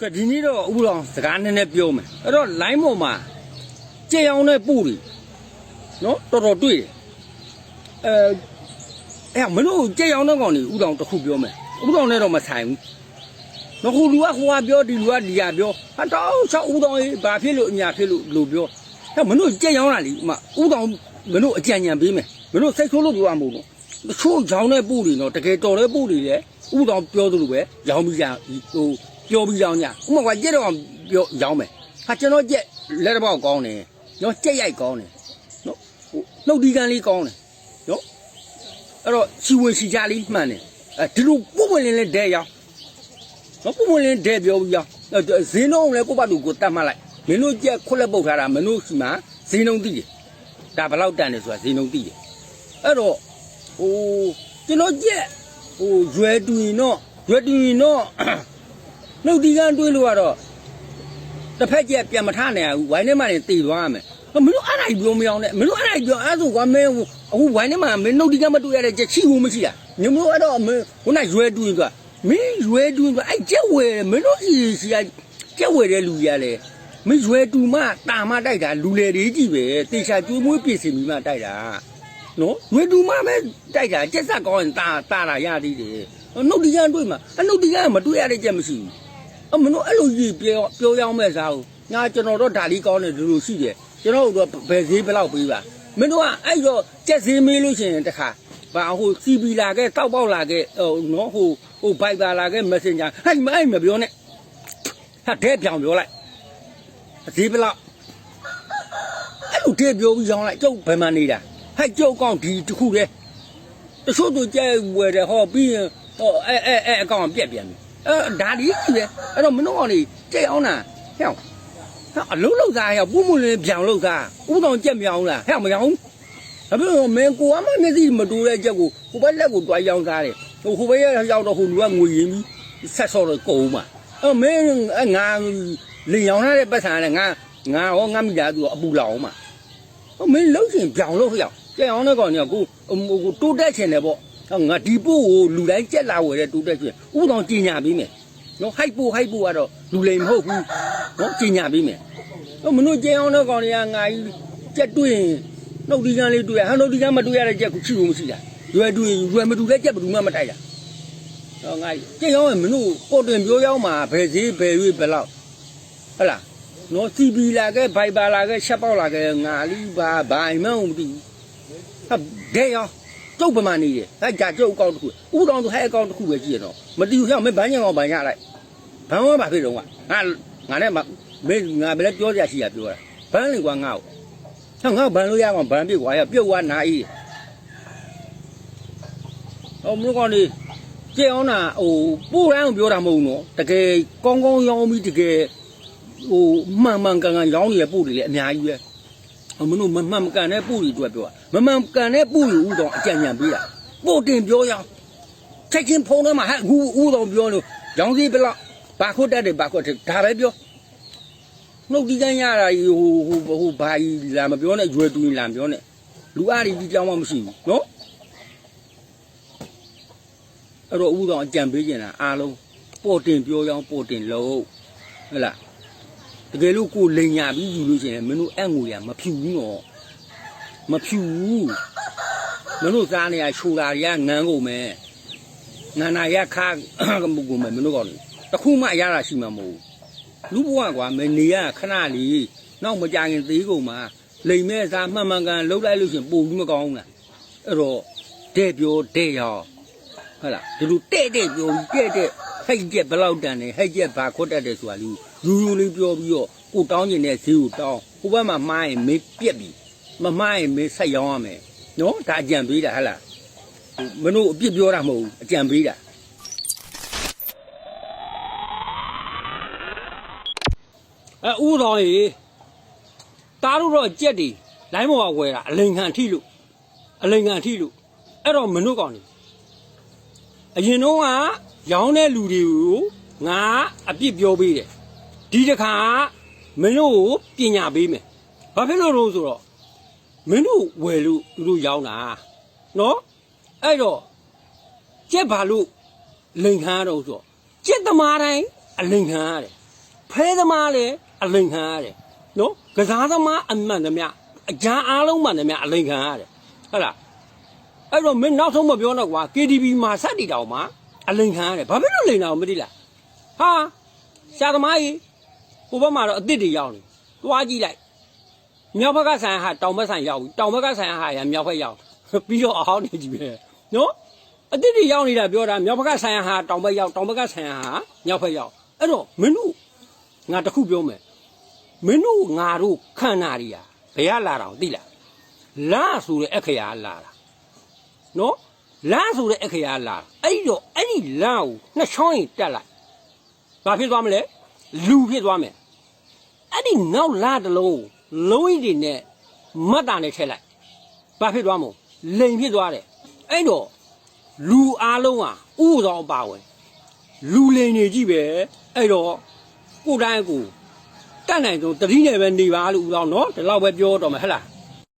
ကဲဒီနေ့တော့ဥပဒေစကားနည်းနည်းပြောမယ်အဲ့တော့ line ပေါ်မှာကြက်အောင်တဲ့ပူတွေနော်တော်တော်တွေ့တယ်အဲအဲ့မလို့ကြက်အောင်တဲ့ကောင်တွေဥတောင်တစ်ခုပြောမယ်ဥတောင်နဲ့တော့မဆိုင်ဘူးနော်ဟိုလူကဟိုကပြောဒီလူကဒီကပြောဟာတော့ချောက်ဥတောင်ကြီးဘာဖြစ်လို့အညာဖြစ်လို့လို့ပြောအဲ့မလို့ကြက်အောင်တာလीဥမဥတောင်မလို့အကြံဉာဏ်ပေးမယ်မလို့စိတ်ဆိုးလို့ပြောမှာမဟုတ်ဘူးတချို့ရောင်းတဲ့ပူတွေနော်တကယ်တော်တဲ့ပူတွေလေဥတောင်ပြောသလိုပဲရောင်းပြီးကြဟို ပြောပြီးကြောင်းညဥမကွာကြက်တော့ပြောရောင်းမယ်ဟာကျွန်တော်ကြက်လက်တစ်ပေါက်ကောင်းတယ်နော်ကြက်ရိုက်ကောင်းတယ်နော်ဟိုနှုတ်ဒီကန်လေးကောင်းတယ်နော်အဲ့တော့စီဝင်စီကြလေးမှန်တယ်အဲဒီလိုပုံမလင်းလေးဒဲရောင်းနော်ပုံမလင်းဒဲပြောပြီးရောင်းဈေးနှုန်းလည်းကိုယ့်ဘာသူကိုတတ်မှတ်လိုက်မင်းတို့ကြက်ခွက်လက်ပုတ်ထားတာမင်းတို့ရှိမှဈေးနှုန်းသိတယ်ဒါဘယ်လောက်တန်တယ်ဆိုတာဈေးနှုန်းသိတယ်အဲ့တော့ဟိုကျွန်တော်ကြက်ဟိုရွယ်တူရင်တော့ရွယ်တူရင်တော့ နှုတ်ဒီကန်းတွေးလို့ကတော့တစ်ဖက်ကျက်ပြန်မထနိုင်ဘူးဝိုင်းထဲမှာနေတည်သွားရမယ်မင်းတို့အဲ့ဒါကြီးပြောမအောင်နဲ့မင်းတို့အဲ့ဒါကြီးပြောအဲ့ဆိုကွာမင်းအခုဝိုင်းထဲမှာမင်းနှုတ်ဒီကန်းမတွေ့ရတဲ့ချက်ချီဘူးမရှိလားညမတို့အဲ့တော့မင်းခုနရွယ်တူရင်ကမင်းရွယ်တူရင်ကအဲ့ကျက်ဝဲမင်းတို့စီစီကကျက်ဝဲတဲ့လူကြီးရလေမင်းရွယ်တူမှတာမတိုက်တာလူလေတွေကြီးပဲတေချာကျွေးမွေးပြည်စင်ပြီးမှတိုက်တာနော်ရွယ်တူမှပဲတိုက်တာကျက်ဆက်ကောင်းရင်တာတာလာရသေးတယ်နှုတ်ဒီကန်းတွေ့မှာအနှုတ်ဒီကန်းကမတွေ့ရတဲ့ချက်မရှိဘူး အမလို့အဲ့လိုကြီးပြောပြောရအောင်မဲ့စားဦးညာကျွန်တော်တော့ဓာလီကောင်းတယ်ဒီလိုရှိတယ်ကျွန်တော်တို့ဘယ်ဈေးဘယ်လောက်ပေးပါမင်းတို့ကအဲ့တော့ကြက်ဈေးမေးလို့ရှိရင်တခါဘာဟိုစီပီလာခဲ့တောက်ပေါက်လာခဲ့ဟိုနော်ဟိုဟိုဘိုက်ပါလာခဲ့ messenger ဟဲ့မအဲ့မပြောနဲ့ဟာတဲ့ပြောင်ပြောလိုက်ဈေးဘယ်လောက်အဲ့လိုတဲ့ပြောပြီးရောင်းလိုက်ကျုပ်ဘယ်မှာနေတာဟဲ့ကျုပ်ကောင်းဒီတစ်ခုတည်းတချို့တို့ကြဲဝယ်တယ်ဟောပြီးရင်ဟောအဲအဲအဲအကောင်ပြက်ပြန်ပြီ အဲဒါဒီကြီးပဲအဲ့တော့မင်းတို့ကောင်လေးကြက်အောင်လားဟဲ့ဟာအလုံးလုံးသားဟဲ့ပူးမလင်းပြောင်လုံးသားဥတော်ကြက်မြောင်လားဟဲ့မရောင်အဖေမင်းကိုအမမျက်စိမတူတဲ့ကြက်ကိုဟိုဘက်လက်ကိုတွားရောင်းသားတယ်ဟိုဟိုဘက်ရောက်တော့ဟိုလူကငွေရင်းပြီးဆက်ဆော့တော့ကုန်မှာအဲမင်းငါလင်ရောင်ထားတဲ့ပတ်စံနဲ့ငါငါဟောငါမိသားစုအပူလောင်မှာဟိုမင်းလုံးချင်ပြောင်လို့ဟဲ့ကြက်အောင်တဲ့ကောင်ကကိုကိုတိုးတက်ချင်တယ်ပေါ့ဟော ငါဒီပို့ကိုလူတိုင်းကြက်လာဝယ်တဲ့တူတက်ကျွဥတော်ကြီးညာပေးမယ်နော်ဟိုက်ပို့ဟိုက်ပို့ကတော့လူလိမ်မဟုတ်ဘူးနော်ကြီးညာပေးမယ်ဟောမလို့ကြဲအောင်တဲ့ကောင်တွေကငါကြီးကြက်တွေ့ရင်နှုတ်ဒီကန်းလေးတွေ့ရဟန်နှုတ်ဒီကန်းမတွေ့ရတဲ့ကြက်ကိုချီဖို့မရှိတာရွယ်တွေ့ရင်ရွယ်မတူတဲ့ကြက်ဘယ်သူမှမတိုက်တာဟောငါကြက်ရောင်းရင်မလို့ပေါ်တင်ပြောရောင်းမှာဘယ်ဈေးဘယ်ရွေးဘယ်လောက်ဟုတ်လားနော်စီပီလာခဲ့ဘိုက်ပါလာခဲ့ချက်ပေါက်လာခဲ့ငါလီပါဘိုင်မဟုတ်ဘူးဟာဒဲရောင်း ကျုပ်ပမာနေတယ်ဟဲ့ကြာကျုပ်အကောင့်တစ်ခုဥတောင်သူဟဲ့အကောင့်တစ်ခုပဲကြည့်ရတော့မတီးဘူးဟဲ့မင်းဘန်းညံအောင်ဘန်းရလိုက်ဘန်းဝဘာဖြစ်တော့ကငါငါနဲ့မမင်းငါဘယ်လဲပြောကြရှိရပြောတာဘန်းလေကွာငါ့ကိုဟဲ့ငါဘန်းလို့ရအောင်ဘန်းပြစ်ကွာရပြုတ်သွားနာဤဟောမလို့ကောင်းနေကြည့်အောင်နာဟိုပို့ရအောင်ပြောတာမဟုတ်ဘူးနော်တကယ်ကောင်းကောင်းရောင်းပြီးတကယ်ဟိုမှန်မှန်ကန်ကန်ရောင်းနေတဲ့ပို့တွေလည်းအများကြီးပဲ အမလို့မမှန်မကန်တဲ့ပူတွေအတွက်ပြောတာမမှန်ကန်တဲ့ပူတွေဥတော်အကြံဉာဏ်ပေးတာပို့တင်ပြောရအောင်ချက်ချင်းဖုံးထဲမှာဟဲ့အခုဥတော်ပြောလို့ရောင်းစီဘလောက်ဘာခွတ်တက်တယ်ဘာခွတ်တယ်ဒါပဲပြောနှုတ်ဒီကန်းရတာဟိုဟိုဟိုဘာကြီးလာမပြောနဲ့ရွယ်တူရင်လာမပြောနဲ့လူအားဒီဒီကြောင်းမှမရှိဘူးနော်အဲ့တော့ဥတော်အကြံပေးကြတာအားလုံးပို့တင်ပြောရအောင်ပို့တင်လို့ဟုတ်လား တကယ်လို့ကိုလိန်ညာပြီးယူလို့ရှိရင်မင်းတို့အဲ့ငွေရမဖြူဘူးနော်မဖြူဘူးမင်းတို့စားနေရချိုလာရငန်းကုန်မယ်ငန်းနာရခါမှုကုန်မယ်မင်းတို့ကောင်းတခုမှရတာရှိမှာမဟုတ်ဘူးလူဘဝကွာမနေရခဏလေးနောက်မကြခင်သေးကုန်မှာလိန်မဲ့စားမှန်မှန်ကန်လှုပ်လိုက်လို့ရှိရင်ပုံပြီးမကောင်းဘူးလားအဲ့တော့တဲ့ပြောတဲ့ရောဟုတ်လားဒီလိုတဲ့တဲ့ပြောတဲ့တဲ့ဟိတ်ကျက်ဘယ်လောက်တန်နေဟိတ်ကျက်ဘာခွတ်တတ်တယ်ဆိုတာလူ ယူယူလေးပြောပြီးတော့ကိုတောင်းကျင်တဲ့ဈေးကိုတောင်းဟိုဘက်မှာမှားရင်မေးပြက်ပြီမမှားရင်မေးဆက်ရောင်းရမယ်နော်ဒါအကြံပေးတာဟဟလားမင်းတို့အပြစ်ပြောတာမဟုတ်ဘူးအကြံပေးတာအဲဥတော်ကြီးတားလို့တော့ကြက်တွေလိုင်းမော်ကဝယ်တာအလိန်ခံထိလို့အလိန်ခံထိလို့အဲ့တော့မင်းတို့ကောင်းနေအရင်တော့ကရောင်းတဲ့လူတွေကိုငါအပြစ်ပြောပေးတယ် ဒီတစ်ခါမင်းတို့ကိုပညာပေးမယ်ဘာဖြစ်လို့လို့ဆိုတော့မင်းတို့ဝယ်လို့သူတို့ရောင်းတာနော်အဲ့တော့ကြက်ဘာလို့လိန်ခါတော့ဆိုတော့ကြက်သမားတိုင်းအလိန်ခါရတယ်ဖဲသမားလည်းအလိန်ခံရတယ်နော်ကစားသမားအမှန်သမျှအကြံအားလုံးမှန်သမျှအလိန်ခံရတယ်ဟုတ်လားအဲ့တော့မင်းနောက်ဆုံးမပြောတော့ကွာ KTV မှာစက်တီတောင်မှာအလိန်ခံရတယ်ဘာဖြစ်လို့လိန်တာကိုမသိလားဟာရှာသမားကြီး ဟိုဘက်မှာတော့အစ်စ်တွေရောက်နေတွားကြည့်လိုက်မြောက်ဘက်ကဆိုင်ဟာတောင်ဘက်ဆိုင်ရောက်ပြီတောင်ဘက်ကဆိုင်ဟာရမြောက်ဘက်ရောက်ပြီးတော့အဟောင်းနေကြည့်ပဲနော်အစ်စ်တွေရောက်နေတာပြောတာမြောက်ဘက်ကဆိုင်ဟာတောင်ဘက်ရောက်တောင်ဘက်ကဆိုင်ဟာမြောက်ဘက်ရောက်အဲ့တော့မင်းတို့ငါတခုပြောမယ်မင်းတို့ငါတို့ခန္ဓာတွေဟာဘယ်ကလာတာကိုသိလားလာဆိုတဲ့အခရာလာတာနော်လာဆိုတဲ့အခရာလာအဲ့ဒီတော့အဲ့ဒီလာကိုနှစ်ချောင်းရင်တက်လိုက်ဘာဖြစ်သွားမလဲ လူဖြစ်သွားမယ်အဲ့ဒီနောက်လာတစ်လုံးကိုလုံးကြီးတွေနဲ့မတ်တာနဲ့ထည့်လိုက်ဘာဖြစ်သွားမို့လိန်ဖြစ်သွားတယ်အဲ့တော့လူအားလုံးဟာဥဆောင်ပါဝင်လူလိန်နေကြည့်ပဲအဲ့တော့ကိုယ်တိုင်းကိုတတ်နိုင်ဆုံးတတိနဲ့ပဲနေပါလို့ဦးအောင်နော်ဒီလောက်ပဲပြောတော့မယ်ဟဲ့လား